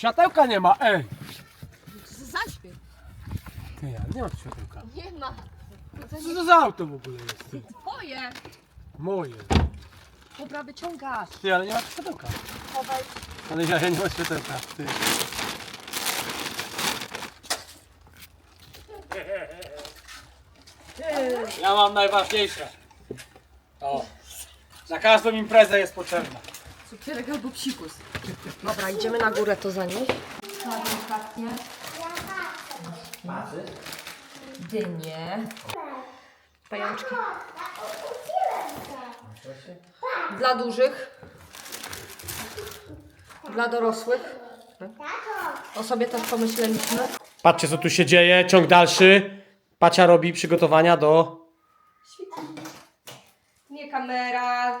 Światełka nie ma, ej! Zaśpię. Ty, ja nie ma tu światełka. Nie ma. Co to za auto w ogóle jest? Ty? twoje. Moje. Dobra, wyciągasz. Ty, ale nie ma tu światełka. Chowaj. Ale ja, ja nie ma światełka. Ty. Ja mam najważniejsze. O. Na każdą imprezę jest potrzebna. Cukierek albo psikus. Dobra, idziemy na górę to za nim. Delikatnie. Dynie. Pajączki. Dla dużych. Dla dorosłych. O sobie też pomyśleliśmy. Patrzcie co tu się dzieje, ciąg dalszy. Pacia robi przygotowania do... Nie kamera.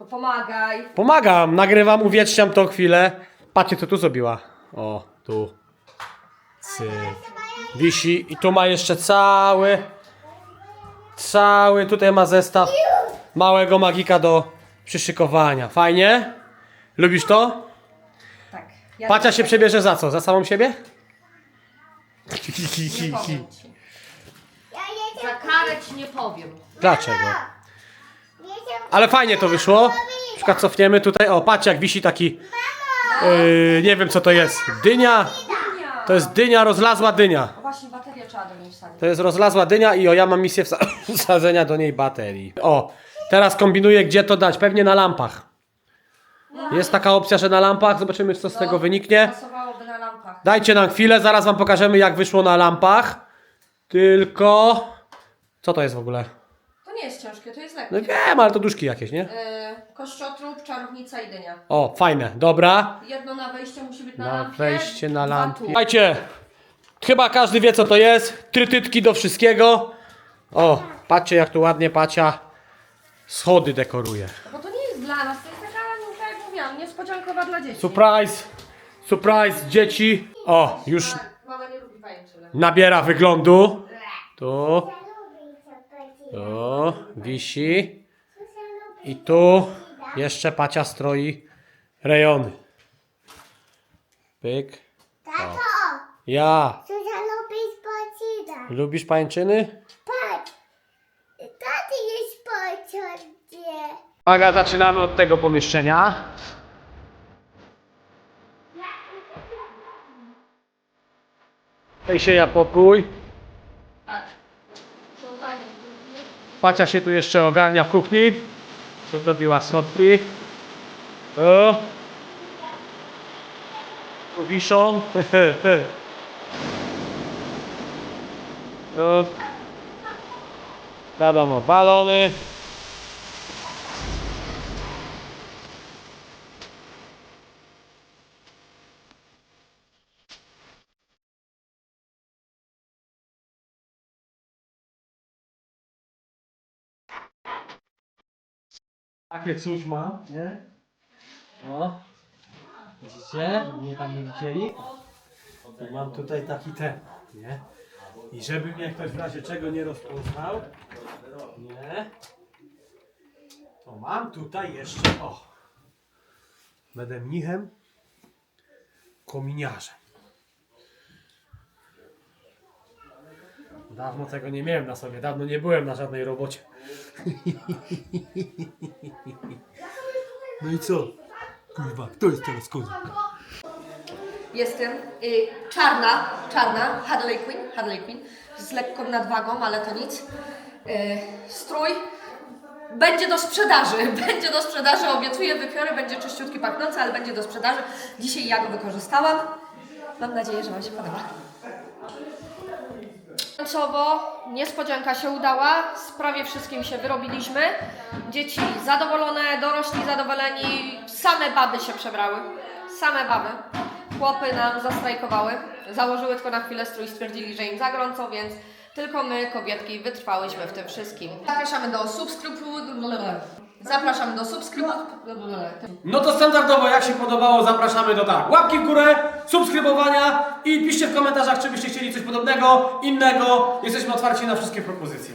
Tylko pomagaj. Pomagam, nagrywam, uwieczniam to chwilę. Patrzcie co tu zrobiła. O, tu. Cyk. Wisi i tu ma jeszcze cały... Cały, tutaj ma zestaw małego magika do przyszykowania. Fajnie? Lubisz to? Tak. Ja Pacia się przebierze za co? Za samą siebie? nie powiem ci. Za karę ci nie powiem. Dlaczego? Ale fajnie to wyszło. Na przykład cofniemy tutaj. O, patrz jak wisi taki. Yy, nie wiem co to jest. Dynia. To jest dynia, rozlazła dynia. O właśnie baterię trzeba do niej wsadzić. To jest rozlazła dynia i o, ja mam misję wsa- wsadzenia do niej baterii. O, teraz kombinuję gdzie to dać. Pewnie na lampach. Jest taka opcja, że na lampach. Zobaczymy co z tego wyniknie. Pasowałoby na lampach. Dajcie nam chwilę, zaraz wam pokażemy jak wyszło na lampach. Tylko... Co to jest w ogóle? Nie jest ciężkie, to jest lekkie. No wiem, ale to duszki jakieś, nie? Yy, kościotrup, czarownica i dynia. O, fajne, dobra. Jedno na wejście musi być na, Na lampie. wejście na dwa lampie. tu. Słuchajcie, chyba każdy wie co to jest. Trytytki do wszystkiego. O, patrzcie jak tu ładnie pacia schody dekoruje. Bo to nie jest dla nas, to jest taka, no, tak jak mówiłam, niespodziankowa dla dzieci. Surprise, surprise dzieci. O, już Mama, mama nie lubi pajęczyle. nabiera wyglądu. Tu, tu, wisi. I tu jeszcze pacia stroi rejony. Pyk. Tato, Ja. Susan lubi spocina. Lubisz pańczyny? Patrz, taty jest pociągnie. Uwaga, zaczynamy od tego pomieszczenia. Tej się ja pokój. Pacia się tu jeszcze ogarnia w kuchni. Co zrobiła schodki. O. Tu wiszą. Wiadomo, balony. Takie coś ma, nie? O. Widzicie? Tam nie widzieli. I mam tutaj taki ten, nie? I żeby mnie ktoś w razie czego nie rozpoznał, nie? To mam tutaj jeszcze, o. Będę mnichem, kominiarzem. Dawno tego nie miałem na sobie, dawno nie byłem na żadnej robocie. No i co? Kurwa, kto jest teraz kozak? Jestem y, czarna, czarna, Hadley Queen, Hadley Queen, z lekką nadwagą, ale to nic. Y, strój będzie do sprzedaży, będzie do sprzedaży, obiecuję, wypiorę, będzie czyściutki, pachnący, ale będzie do sprzedaży. Dzisiaj ja go wykorzystałam. Mam nadzieję, że Wam się podoba. Końcowo niespodzianka się udała, z prawie wszystkim się wyrobiliśmy. Dzieci zadowolone, dorośli zadowoleni, same baby się przebrały. Same baby. Chłopy nam zastrajkowały, założyły tylko na chwilę strój, stwierdzili, że im za gorąco, więc tylko my, kobietki, wytrwałyśmy w tym wszystkim. Zapraszamy do subskrybu... Zapraszamy do subskrybu... No to standardowo, jak się podobało, zapraszamy do tak. Łapki w górę, subskrybowania i piszcie w komentarzach, czy byście chcieli coś podobnego, innego. Jesteśmy otwarci na wszystkie propozycje.